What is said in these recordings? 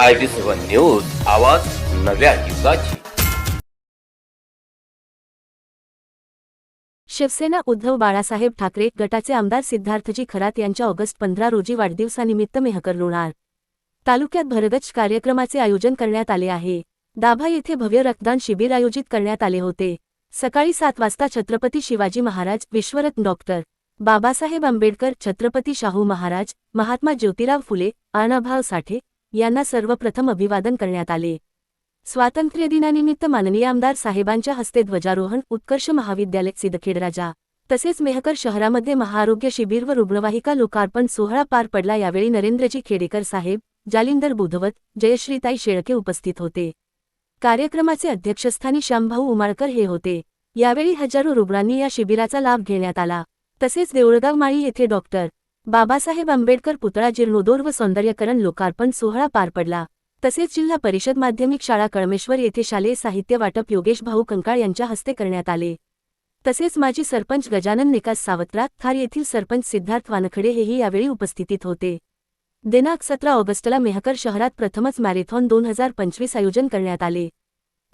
I B seven news आवाज नव्या युगाची. शिवसेना उद्धव बाळासाहेब ठाकरे गटाचे आमदार सिद्धार्थजी खरात यांच्या ऑगस्ट पंधरा रोजी वाढदिवसानिमित्त मेहकर लोणार. तालुक्यात भरगच्च कार्यक्रमाचे आयोजन करण्यात आले आहे. दाभा येथे भव्य रक्तदान शिबिर आयोजित करण्यात आले होते. सकाळी सात वाजता छत्रपती शिवाजी महाराज विश्वरत्न डॉक्टर बाबासाहेब आंबेडकर छत्रपती शाहू महाराज महात्मा ज्योतिराव फुले अण्णाभाऊ साठे यांना सर्वप्रथम अभिवादन करण्यात आले. स्वातंत्र्य दिनानिमित्त माननीय आमदार साहेबांच्या हस्ते ध्वजारोहण उत्कर्ष महाविद्यालय सिदखेडराजा तसेच मेहकर शहरामध्ये महाआरोग्य शिबिर व रुग्णवाहिका लोकार्पण सोहळा पार पडला. यावेळी नरेंद्रजी खेडेकर साहेब जालिंदर बुधवत जयश्रीताई शेळके उपस्थित होते. कार्यक्रमाचे अध्यक्षस्थानी श्यामभाऊ उमाळकर हे होते. यावेळी हजारो रुग्णांनी या शिबिराचा लाभ घेण्यात आला. तसेच देऊळगाव माळी येथे डॉक्टर बाबासाहेब आंबेडकर पुतळा जीर्णोदोर व सौंदर्यकरण लोकार्पण सोहळा पार पडला. तसेच जिल्हा परिषद माध्यमिक शाळा कळमेश्वर येथे शालेय साहित्य वाटप योगेश भाऊ कंकाळ यांच्या हस्ते करण्यात आले. तसेच माजी सरपंच गजानन निकास सावत्रा थार येथील सरपंच सिद्धार्थ वानखडे हेही यावेळी उपस्थितीत होते. दिनांक सतरा ऑगस्टला मेहकर शहरात प्रथमच मॅरेथॉन दोन हजार पंचवीस आयोजन करण्यात आले.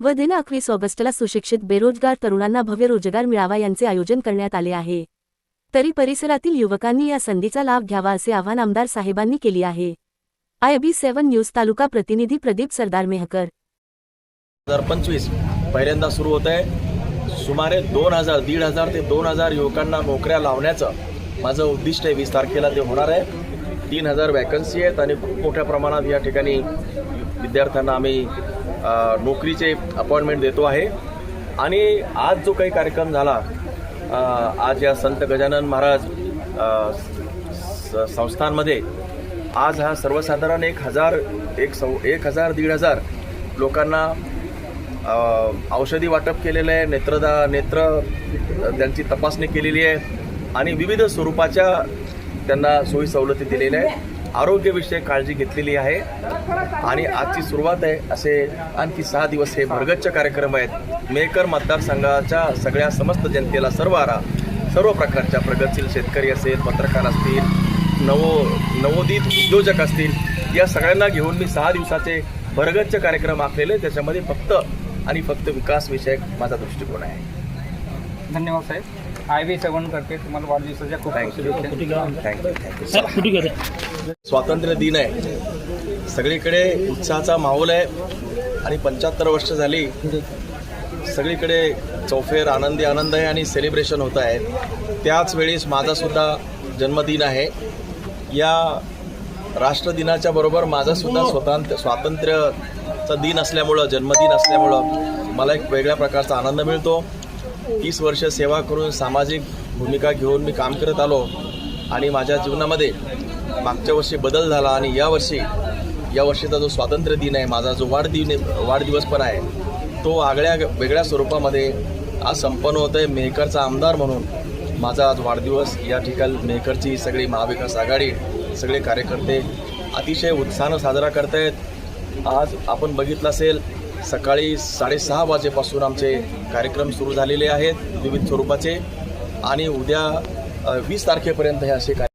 व दिनांक वीस ऑगस्टला सुशिक्षित बेरोजगार तरुणांना भव्य रोजगार मिळावा यांचे आयोजन करण्यात आले आहे. तरी परिसरातील युवकांनी या संधीचा लाभ घ्यावा असे आवाहन आमदार साहेबांनी केली आहे. आय बी सेव्हन न्यूज तालुका प्रतिनिधी प्रदीप सरदार मेहकर. हजार पंचवीस पहिल्यांदा सुरू होत आहे. सुमारे दोन हजार दीड हजार ते दोन हजार युवकांना नोकऱ्या लावण्याचं माझं उद्दिष्ट आहे वीस तारखेला ते होणार आहे. तीन हजार वॅकन्सी आहेत आणि खूप मोठ्या प्रमाणात या ठिकाणी विद्यार्थ्यांना आम्ही नोकरीचे अपॉइंटमेंट देतो आहे. आणि आज जो काही कार्यक्रम झाला आज या संत गजानन महाराज स- संस्थांमध्ये आज हा सर्वसाधारण एक हजार एक सौ एक हजार दीड हजार लोकांना औषधी वाटप केलेलं आहे नेत्रदा नेत्र त्यांची तपासणी केलेली आहे आणि विविध स्वरूपाच्या त्यांना सोयी सवलती दिलेल्या आहेत. आरोग्यविषयक काळजी घेतलेली आहे. आणि आजची सुरुवात आहे असे आणखी सहा दिवस हे भरगच्च कार्यक्रम आहेत. मेकर मतदारसंघाच्या सगळ्या समस्त जनतेला सर्व आरा सर्व प्रकारच्या प्रगतशील शेतकरी असेल पत्रकार असतील नवो नवोदित उद्योजक असतील या सगळ्यांना घेऊन मी सहा दिवसाचे भरगच्च कार्यक्रम आखलेले त्याच्यामध्ये फक्त आणि फक्त विकास विषयक माझा दृष्टिकोन आहे. धन्यवाद साहेब. आय बी सेवन करते तुम्हाला वाढदिवसाच्या खूप शुभेच्छा. थँक्यू थँक्यू स्वातंत्र्य दिन आहे. सगळीकडे उत्साहाचा माहोल आहे आणि पंच्याहत्तर वर्ष झाली सगळीकडे चौफेर आनंदी आनंद आहे आणि सेलिब्रेशन होत आहे. त्याच वेळेस माझासुद्धा जन्मदिन आहे. या राष्ट्रदिनाच्या बरोबर माझासुद्धा स्वतंत्र स्वातंत्र्यचा दिन असल्यामुळं जन्मदिन असल्यामुळं मला एक वेगळ्या प्रकारचा आनंद मिळतो. तीस वर्ष सेवा करून सामाजिक भूमिका घेऊन मी काम करत आलो आणि माझ्या जीवनामध्ये मागच्या वर्षी बदल झाला आणि यावर्षी या वर्षीचा जो स्वातंत्र्य दिन आहे माझा जो वाढदिन वाढदिवस पण आहे तो आगळ्या वेगळ्या स्वरूपामध्ये आज संपन्न होत आहे मेहकरचा आमदार म्हणून माझा आज वाढदिवस. या ठिकाणी मेहकरची सगळी महाविकास आघाडी सगळे कार्यकर्ते अतिशय उत्साहानं साजरा करतायत. आज आपण बघितलं असेल सकाळी साडेसहा वाजेपासून आमचे कार्यक्रम सुरू झालेले आहेत विविध स्वरूपाचे. आणि उद्या वीस तारखेपर्यंत हे असे कार्य